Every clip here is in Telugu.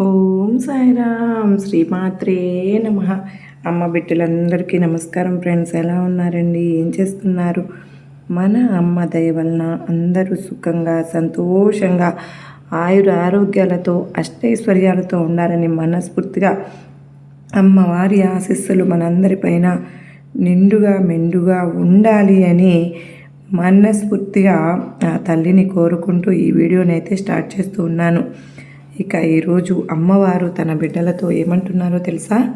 ఓం సాయిరామ్. శ్రీమాత్రే నమ. అమ్మ బిడ్డలందరికీ నమస్కారం ఫ్రెండ్స్. ఎలా ఉన్నారండి? ఏం చేస్తున్నారు? మన అమ్మ దయ వలన అందరూ సుఖంగా సంతోషంగా ఆయుర ఆరోగ్యాలతో అష్టైశ్వర్యాలతో ఉండాలని మనస్ఫూర్తిగా అమ్మవారి ఆశస్సులు మనందరిపైన నిండుగా మెండుగా ఉండాలి అని మనస్ఫూర్తిగా ఆ తల్లిని కోరుకుంటూ ఈ వీడియోనైతే స్టార్ట్ చేస్తూ ఉన్నాను. ఇక ఈరోజు అమ్మవారు తన బిడ్డలతో ఏమంటున్నారో తెలుసా?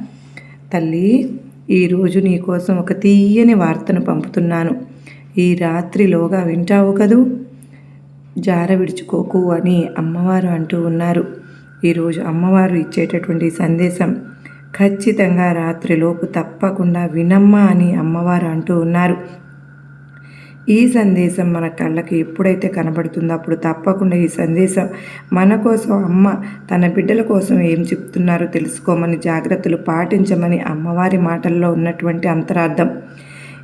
తల్లి ఈరోజు నీకోసం ఒక తీయని వార్తను పంపుతున్నాను. ఈ రాత్రిలోగా వింటావు కదూ? జార విడుచుకోకు అని అమ్మవారు అంటూ ఉన్నారు. ఈరోజు అమ్మవారు ఇచ్చేటటువంటి సందేశం ఖచ్చితంగా రాత్రిలోపు తప్పకుండా వినమ్మా అని అమ్మవారు అంటూ ఉన్నారు. ఈ సందేశం మన కళ్ళకి ఎప్పుడైతే కనబడుతుందో అప్పుడు తప్పకుండా ఈ సందేశం మన కోసం అమ్మ తన బిడ్డల కోసం ఏం చెప్తున్నారో తెలుసుకోమని జాగ్రత్తలు పాటించమని అమ్మవారి మాటల్లో ఉన్నటువంటి అంతరార్థం.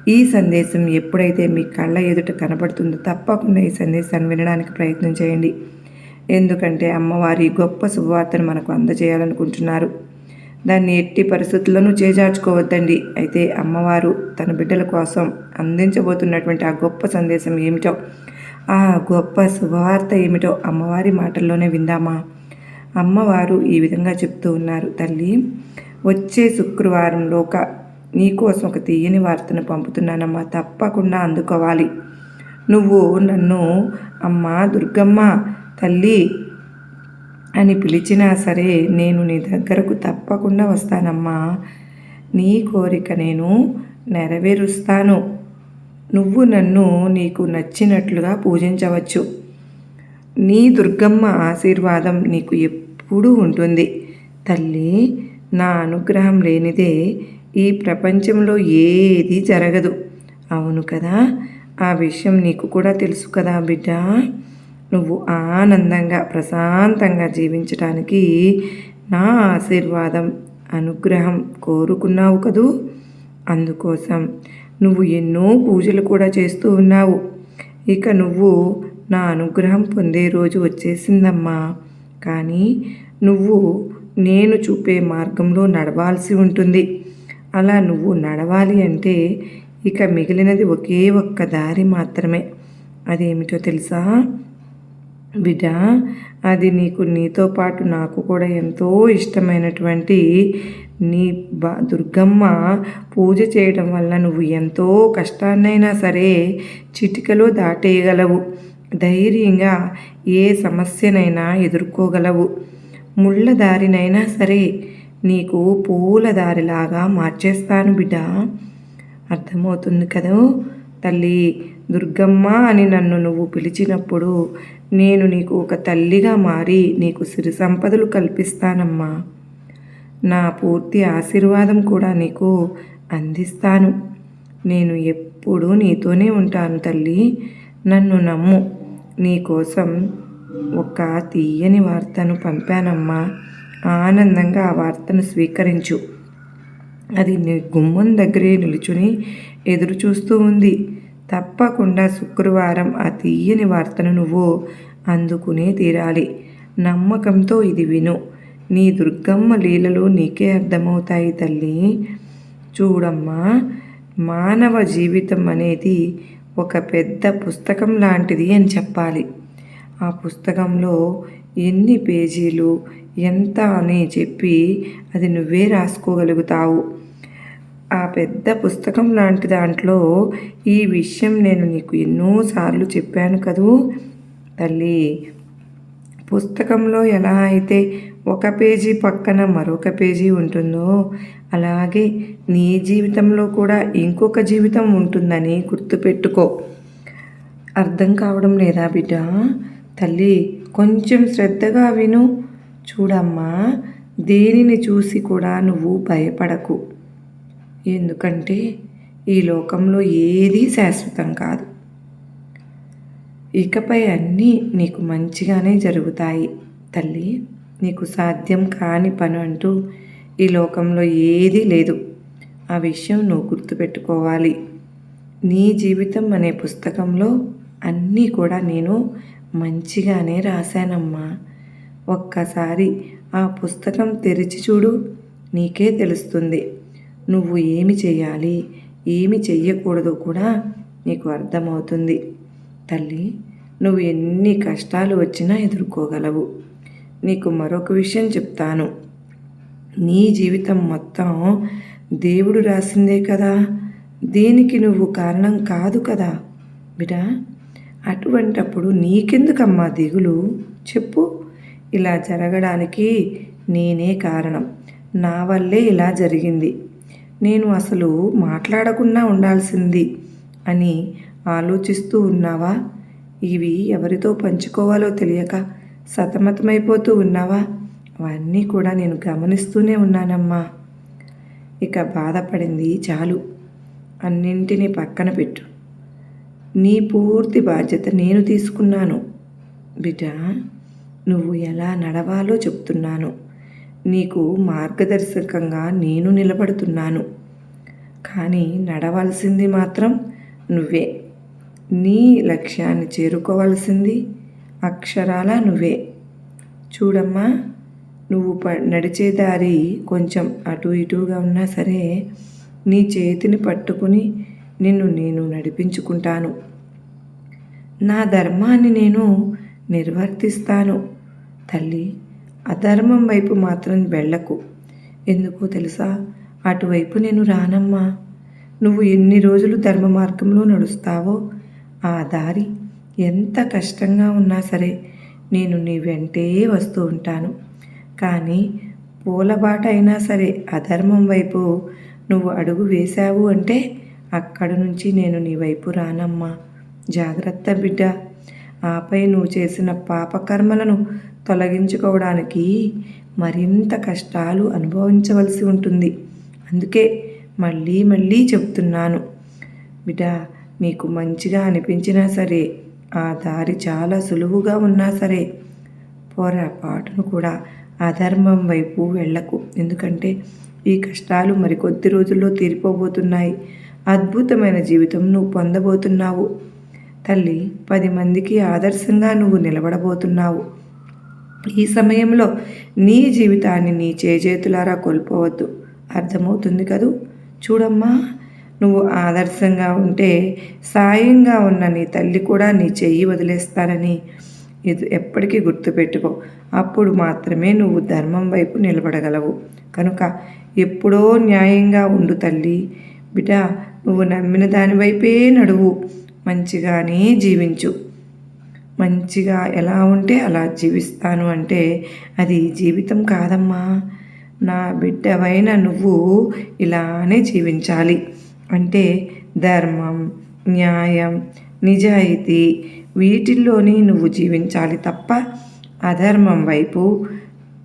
ఈ సందేశం ఎప్పుడైతే మీ కళ్ళ ఎదుట కనబడుతుందో తప్పకుండా ఈ సందేశాన్ని వినడానికి ప్రయత్నం చేయండి. ఎందుకంటే అమ్మవారి గొప్ప శుభవార్తను మనకు అందజేయాలనుకుంటున్నారు. దాన్ని ఎట్టి పరిస్థితుల్లోనూ చేజార్చుకోవద్దండి. అయితే అమ్మవారు తన బిడ్డల కోసం అందించబోతున్నటువంటి ఆ గొప్ప సందేశం ఏమిటో ఆ గొప్ప శుభవార్త ఏమిటో అమ్మవారి మాటల్లోనే విందామా? అమ్మవారు ఈ విధంగా చెప్తూ ఉన్నారు తల్లి వచ్చే శుక్రవారంలోక నీకోసం ఒక తీయని వార్తను పంపుతున్నానమ్మా. తప్పకుండా అందుకోవాలి. నువ్వు నన్ను అమ్మ దుర్గమ్మ తల్లి అని పిలిచినా సరే నేను నీ దగ్గరకు తప్పకుండా వస్తానమ్మా. నీ కోరిక నేను నెరవేరుస్తాను. నువ్వు నన్ను నీకు నచ్చినట్లుగా పూజించవచ్చు. నీ దుర్గమ్మ ఆశీర్వాదం నీకు ఎప్పుడూ ఉంటుంది. తల్లి నా అనుగ్రహం లేనిదే ఈ ప్రపంచంలో ఏది జరగదు. అవును కదా? ఆ విషయం నీకు కూడా తెలుసు కదా బిడ్డ? నువ్వు ఆనందంగా ప్రశాంతంగా జీవించటానికి నా ఆశీర్వాదం అనుగ్రహం కోరుకున్నావు కదూ? అందుకోసం నువ్వు ఎన్నో పూజలు కూడా చేస్తూ ఉన్నావు. ఇక నువ్వు నా అనుగ్రహం పొందే రోజు వచ్చేసిందమ్మా. కానీ నువ్వు నేను చూపే మార్గంలో నడవాల్సి ఉంటుంది. అలా నువ్వు నడవాలి అంటే ఇక మిగిలినది ఒకే ఒక్క దారి మాత్రమే. అదేమిటో తెలుసా? బిడ్డ అది నీకు నీతో పాటు నాకు కూడా ఎంతో ఇష్టమైనటువంటి నీ బా దుర్గమ్మ పూజ చేయడం వల్ల నువ్వు ఎంతో కష్టాన్నైనా సరే చిటికలో దాటేయగలవు. ధైర్యంగా ఏ సమస్యనైనా ఎదుర్కోగలవు. ముళ్ళ దారినైనా సరే నీకు పూల దారిలాగా మార్చేస్తాను బిడ్డ. అర్థమవుతుంది కదా తల్లి? దుర్గమ్మ అని నన్ను నువ్వు పిలిచినప్పుడు నేను నీకు ఒక తల్లిగా మారి నీకు సిరి సంపదలు కల్పిస్తానమ్మా. నా పూర్తి ఆశీర్వాదం కూడా నీకు అందిస్తాను. నేను ఎప్పుడూ నీతోనే ఉంటాను తల్లి. నన్ను నమ్ము. నీకోసం ఒక తీయని వార్తను పంపానమ్మా. ఆనందంగా ఆ వార్తను స్వీకరించు. అది నీ గుమ్మం దగ్గరే నిలుచుని ఎదురు చూస్తూ ఉంది. తప్పకుండా శుక్రవారం ఆ తీయని వార్తను నువ్వు అందుకునే తీరాలి. నమ్మకంతో ఇది విను. నీ దుర్గమ్మ లీలలు నీకే అర్థమవుతాయి తల్లి. చూడమ్మా మానవ జీవితం అనేది ఒక పెద్ద పుస్తకం లాంటిది అని చెప్పాలి. ఆ పుస్తకంలో ఎన్ని పేజీలు ఎంత అని చెప్పి అది నువ్వే రాసుకోగలుగుతావు. ఆ పెద్ద పుస్తకం లాంటి దాంట్లో ఈ విషయం నేను నీకు ఎన్నోసార్లు చెప్పాను కదూ? తల్లి! పుస్తకంలో ఎలా అయితే ఒక పేజీ పక్కన మరొక పేజీ ఉంటుందో అలాగే నీ జీవితంలో కూడా ఇంకొక జీవితం ఉంటుందని గుర్తుపెట్టుకో. అర్థం కావడం లేదా బిడ్డ? తల్లి! కొంచెం శ్రద్ధగా విను. చూడమ్మా! దేనిని చూసి కూడా నువ్వు భయపడకు. ఎందుకంటే ఈ లోకంలో ఏదీ శాశ్వతం కాదు. ఇకపై అన్నీ నీకు మంచిగానే జరుగుతాయి. తల్లి నీకు సాధ్యం కాని పని అంటూ ఈ లోకంలో ఏదీ లేదు. ఆ విషయం నువ్వు గుర్తుపెట్టుకోవాలి. నీ జీవితం అనే పుస్తకంలో అన్నీ కూడా నేను మంచిగానే రాశానమ్మా. ఒక్కసారి ఆ పుస్తకం తెరిచి చూడు నీకే తెలుస్తుంది. నువ్వు ఏమి చేయాలి? ఏమి చెయ్యకూడదో కూడా నీకు అర్థమవుతుంది. తల్లి నువ్వు ఎన్ని కష్టాలు వచ్చినా ఎదుర్కోగలవు. నీకు మరొక విషయం చెప్తాను. నీ జీవితం మొత్తం దేవుడు రాసిందే కదా? దేనికి నువ్వు కారణం కాదు కదా? బిడా అటువంటప్పుడు నీకెందుకమ్మా దిగులు? చెప్పు. ఇలా జరగడానికి నేనే కారణం. నా వల్లే ఇలా జరిగింది. నేను అసలు మాట్లాడకుండా ఉండాల్సింది అని ఆలోచిస్తూ ఉన్నావా? ఇవి ఎవరితో పంచుకోవాలో తెలియక సతమతమైపోతూ ఉన్నావా? అవన్నీ కూడా నేను గమనిస్తూనే ఉన్నానమ్మా. ఇక బాధపడింది చాలు. అన్నింటినీ పక్కన పెట్టు. నీ పూర్తి బాధ్యత నేను తీసుకున్నాను. బిడ్డ నువ్వు ఎలా నడవాలో చెప్తున్నాను. నీకు మార్గదర్శకంగా నేను నిలబడుతున్నాను. కానీ నడవలసింది మాత్రం నువ్వే. నీ లక్ష్యాన్ని చేరుకోవలసింది అక్షరాల నువ్వే. చూడమ్మా నువ్వు ప నడిచే దారి కొంచెం అటు ఇటుగా ఉన్నా సరే నీ చేతిని పట్టుకుని నిన్ను నేను నడిపించుకుంటాను. నా ధర్మాన్ని నేను నిర్వర్తిస్తాను. తల్లి అధర్మం వైపు మాత్రం వెళ్ళకు. ఎందుకో తెలుసా? అటువైపు నేను రానమ్మా. నువ్వు ఎన్ని రోజులు ధర్మ మార్గంలో నడుస్తావో ఆ దారి ఎంత కష్టంగా ఉన్నా సరే నేను నీ వెంటే వస్తూ ఉంటాను. కానీ పూలబాట అయినా సరే అధర్మం వైపు నువ్వు అడుగు వేశావు అంటే అక్కడ నుంచి నేను నీ వైపు రానమ్మా. జాగ్రత్త బిడ్డ. ఆపై నువ్వు చేసిన పాపకర్మలను తొలగించుకోవడానికి మరింత కష్టాలు అనుభవించవలసి ఉంటుంది. అందుకే మళ్ళీ మళ్ళీ చెప్తున్నాను. బిడ్డ నీకు మంచిగా అనిపించినా సరే ఆ దారి చాలా సులువుగా ఉన్నా సరే పొరపాటును కూడా అధర్మం వైపు వెళ్ళకు ఎందుకంటే ఈ కష్టాలు మరికొద్ది రోజుల్లో తీరిపోబోతున్నాయి. అద్భుతమైన జీవితం నువ్వు పొందబోతున్నావు. తల్లి పది మందికి ఆదర్శంగా నువ్వు నిలబడబోతున్నావు. ఈ సమయంలో నీ జీవితాన్ని నీ చేజేతులారా కోల్పోవద్దు. అర్థమవుతుంది కదూ? చూడమ్మా నువ్వు ఆదర్శంగా ఉంటే సాయంగా ఉన్న నీ తల్లి కూడా నీ చెయ్యి వదిలేస్తానని ఇది ఎప్పటికీ గుర్తుపెట్టుకో. అప్పుడు మాత్రమే నువ్వు ధర్మం వైపు నిలబడగలవు. కనుక ఎప్పుడో న్యాయంగా ఉండు తల్లి. బిడ్డ నువ్వు నమ్మిన దాని వైపే నడువు. మంచిగానే జీవించు. మంచిగా ఎలా ఉంటే అలా జీవిస్తాను అంటే అది జీవితం కాదమ్మా. నా బిడ్డవైన నువ్వు ఇలానే జీవించాలి. అంటే ధర్మం న్యాయం నిజాయితీ వీటిల్లోనే నువ్వు జీవించాలి తప్ప అధర్మం వైపు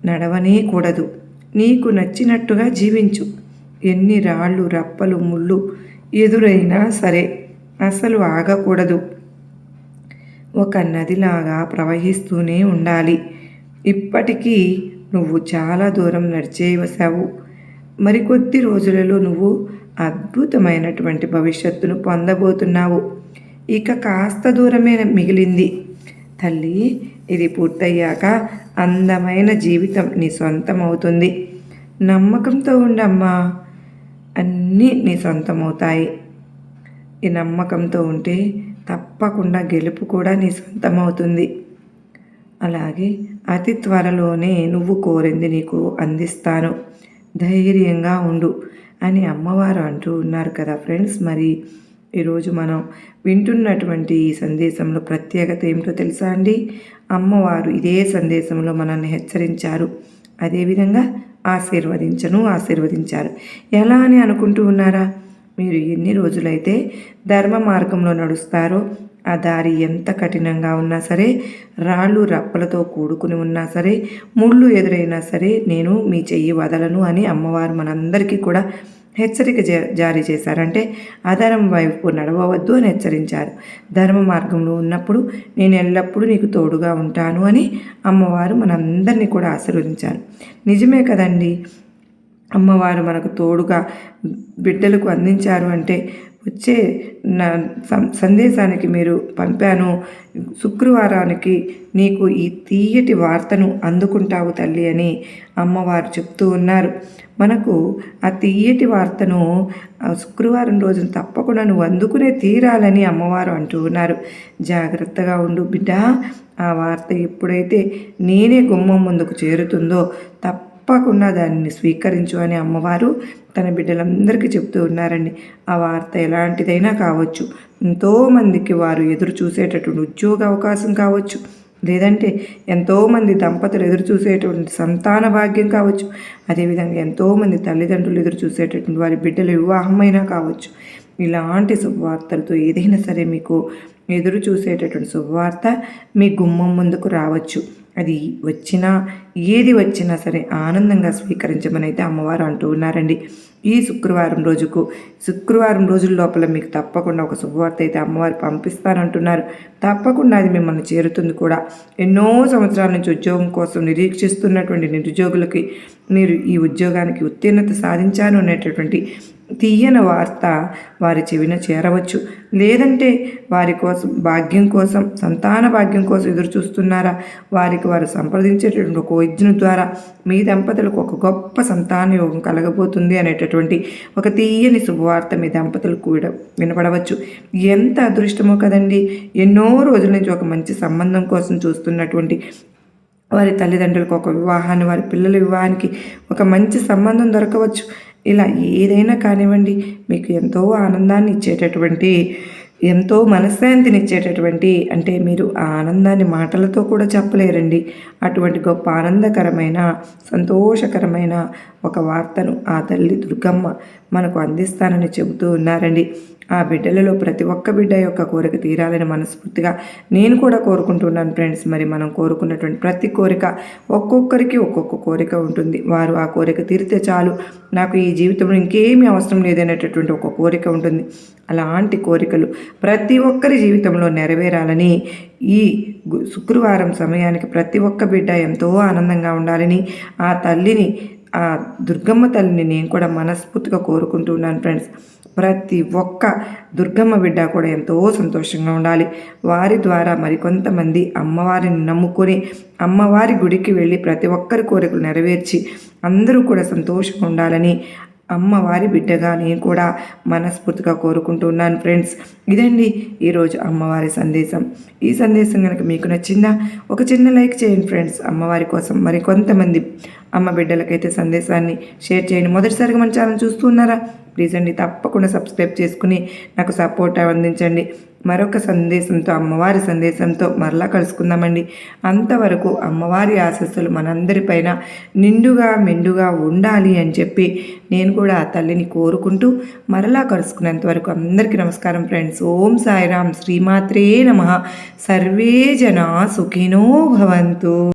నడవనే కూడదు. నీకు నచ్చినట్టుగా జీవించు. ఎన్ని రాళ్ళు రప్పలు ముళ్ళు ఎదురైనా సరే అసలు ఆగకూడదు. ఒక నదిలాగా ప్రవహిస్తూనే ఉండాలి. ఇప్పటికీ నువ్వు చాలా దూరం నడిచేవసావు. మరికొద్ది రోజులలో నువ్వు అద్భుతమైనటువంటి భవిష్యత్తును పొందబోతున్నావు. ఇక కాస్త దూరమే మిగిలింది. తల్లి ఇది పూర్తయ్యాక అందమైన జీవితం నీ సొంతం అవుతుంది నమ్మకంతో ఉండమ్మా అన్నీ నీ సొంతమవుతాయి. ఈ నమ్మకంతో ఉంటే తప్పకుండా గెలుపు కూడా నీ సొంతమవుతుంది. అలాగే అతి త్వరలోనే నువ్వు కోరింది నీకు అందిస్తాను. ధైర్యంగా ఉండు అని అమ్మవారు అంటూ ఉన్నారు కదా ఫ్రెండ్స్. మరి ఈరోజు మనం వింటున్నటువంటి ఈ సందేశంలో ప్రత్యేకత ఏమిటో తెలుసా అండి? అమ్మవారు ఇదే సందేశంలో మనల్ని హెచ్చరించారు. అదేవిధంగా ఆశీర్వదించను ఆశీర్వదించారు. ఎలా అని అనుకుంటూ ఉన్నారా? మీరు ఎన్ని రోజులైతే ధర్మ మార్గంలో నడుస్తారో ఆ దారి ఎంత కఠినంగా ఉన్నా సరే రాళ్ళు రప్పలతో కూడుకుని ఉన్నా సరే ముళ్ళు ఎదురైనా సరే నేను మీ చెయ్యి వదలను అని అమ్మవారు మనందరికీ కూడా హెచ్చరిక జారీ చేశారంటే అధర్మ వైపు నడవవద్దు అని హెచ్చరించారు. ధర్మ మార్గంలో ఉన్నప్పుడు నేను ఎల్లప్పుడూ నీకు తోడుగా ఉంటాను అని అమ్మవారు మనందరినీ కూడా ఆశీర్వదించారు. నిజమే కదండి? అమ్మవారు మనకు తోడుగా బిడ్డలకు అందించారు అంటే వచ్చే నా సందేశానికి మీరు పంపాను. శుక్రవారానికి నీకు ఈ తీయటి వార్తను అందుకుంటావు తల్లి అని అమ్మవారు చెప్తూ ఉన్నారు. మనకు ఆ తీయటి వార్తను శుక్రవారం రోజున తప్పకుండా నువ్వు అందుకునే తీరాలని అమ్మవారు అంటూ ఉన్నారు. జాగ్రత్తగా ఉండు బిడ్డ. ఆ వార్త ఎప్పుడైతే నేనే గుమ్మం ముందుకు చేరుతుందో తప్పకుండా దానిని స్వీకరించు అని అమ్మవారు తన బిడ్డలందరికీ చెప్తూ ఉన్నారండి. ఆ వార్త ఎలాంటిదైనా కావచ్చు. ఎంతోమందికి వారు ఎదురు చూసేటటువంటి ఉద్యోగ అవకాశం కావచ్చు. లేదంటే ఎంతోమంది దంపతులు ఎదురు చూసేటువంటి సంతాన భాగ్యం కావచ్చు. అదేవిధంగా ఎంతోమంది తల్లిదండ్రులు ఎదురు చూసేటటువంటి వారి బిడ్డల వివాహమైనా కావచ్చు. ఇలాంటి శుభవార్తలతో ఏదైనా సరే మీకు ఎదురు చూసేటటువంటి శుభవార్త మీ గుమ్మం ముందుకు రావచ్చు. అది వచ్చినా ఏది వచ్చినా సరే ఆనందంగా స్వీకరించమని అయితే అమ్మవారు అంటూ ఉన్నారండి. ఈ శుక్రవారం రోజుకు శుక్రవారం రోజుల లోపల మీకు తప్పకుండా ఒక శుభవార్త అయితే అమ్మవారు పంపిస్తారంటున్నారు. తప్పకుండా అది మిమ్మల్ని చేరుతుంది కూడా. ఎన్నో సంవత్సరాల నుంచి ఉద్యోగం కోసం నిరీక్షిస్తున్నటువంటి నిరుద్యోగులకి మీరు ఈ ఉద్యోగానికి ఉత్తీర్ణత సాధించాను అనేటటువంటి తీయని వార్త వారి చెవిన చేరవచ్చు. లేదంటే వారి కోసం భాగ్యం కోసం సంతాన భాగ్యం కోసం ఎదురు చూస్తున్నారా? వారికి వారు సంప్రదించేటటువంటి ఒక వైద్యుని ద్వారా మీ దంపతులకు ఒక గొప్ప సంతాన యోగం కలగబోతుంది అనేటటువంటి ఒక తీయని శుభవార్త మీ దంపతులకు కూడా వినపడవచ్చు. ఎంత అదృష్టమో కదండి! ఎన్నో రోజుల నుంచి ఒక మంచి సంబంధం కోసం చూస్తున్నటువంటి వారి తల్లిదండ్రులకు ఒక వివాహాన్ని వారి పిల్లల వివాహానికి ఒక మంచి సంబంధం దొరకవచ్చు. ఇలా ఏదైనా కానివ్వండి మీకు ఎంతో ఆనందాన్ని ఇచ్చేటటువంటి ఎంతో మనశ్శాంతిని ఇచ్చేటటువంటి అంటే మీరు ఆ ఆనందాన్ని మాటలతో కూడా చెప్పలేరండి. అటువంటి గొప్ప ఆనందకరమైన సంతోషకరమైన ఒక వార్తను ఆ తల్లి దుర్గమ్మ మనకు అందిస్తానని చెబుతూ ఉన్నారండి. ఆ బిడ్డలలో ప్రతి ఒక్క బిడ్డ యొక్క కోరిక తీరాలని మనస్ఫూర్తిగా నేను కూడా కోరుకుంటున్నాను ఫ్రెండ్స్. మరి మనం కోరుకున్నటువంటి ప్రతి కోరిక ఒక్కొక్కరికి ఒక్కొక్క కోరిక ఉంటుంది. వారు ఆ కోరిక తీరితే చాలు. నాకు ఈ జీవితంలో ఇంకేమీ అవసరం లేదనేటటువంటి ఒక కోరిక ఉంటుంది. అలాంటి కోరికలు ప్రతి ఒక్కరి జీవితంలో నెరవేరాలని ఈ గు- శుక్రవారం సమయానికి ప్రతి ఒక్క బిడ్డ ఎంతో ఆనందంగా ఉండాలని ఆ తల్లిని ఆ దుర్గమ్మ తల్లిని నేను కూడా మనస్ఫూర్తిగా కోరుకుంటున్నాను ఫ్రెండ్స్ ప్రతి ఒక్క దుర్గమ్మ బిడ్డ కూడా ఎంతో సంతోషంగా ఉండాలి. వారి ద్వారా మరికొంతమంది అమ్మవారిని నమ్ముకొని అమ్మవారి గుడికి వెళ్ళి ప్రతి ఒక్కరి కోరికలు నెరవేర్చి అందరూ కూడా సంతోషంగా ఉండాలని అమ్మవారి బిడ్డగా నేను కూడా మనస్ఫూర్తిగా కోరుకుంటున్నాను ఫ్రెండ్స్ ఇదండి ఈరోజు అమ్మవారి సందేశం. ఈ సందేశం కనుక మీకు నచ్చిందా ఒక చిన్న లైక్ చేయండి ఫ్రెండ్స్ అమ్మవారి కోసం మరి కొంతమంది అమ్మ బిడ్డలకైతే సందేశాన్ని షేర్ చేయండి. మొదటిసారిగా మన ఛానల్ చూస్తున్నారా? ప్లీజ్ అండి తప్పకుండా సబ్స్క్రైబ్ చేసుకుని నాకు సపోర్ట్ అందించండి. మరొక సందేశంతో అమ్మవారి సందేశంతో మరలా కలుసుకుందామండి. అంతవరకు అమ్మవారి ఆశస్సులు మనందరిపైన నిండుగా మెండుగా ఉండాలి అని చెప్పి నేను కూడా ఆ తల్లిని కోరుకుంటూ మరలా కలుసుకునేంత వరకు అందరికీ నమస్కారం ఫ్రెండ్స్. ఓం సాయిరామ్ శ్రీమాత్రే నమ. సర్వే జనా సుఖినో భవంతు.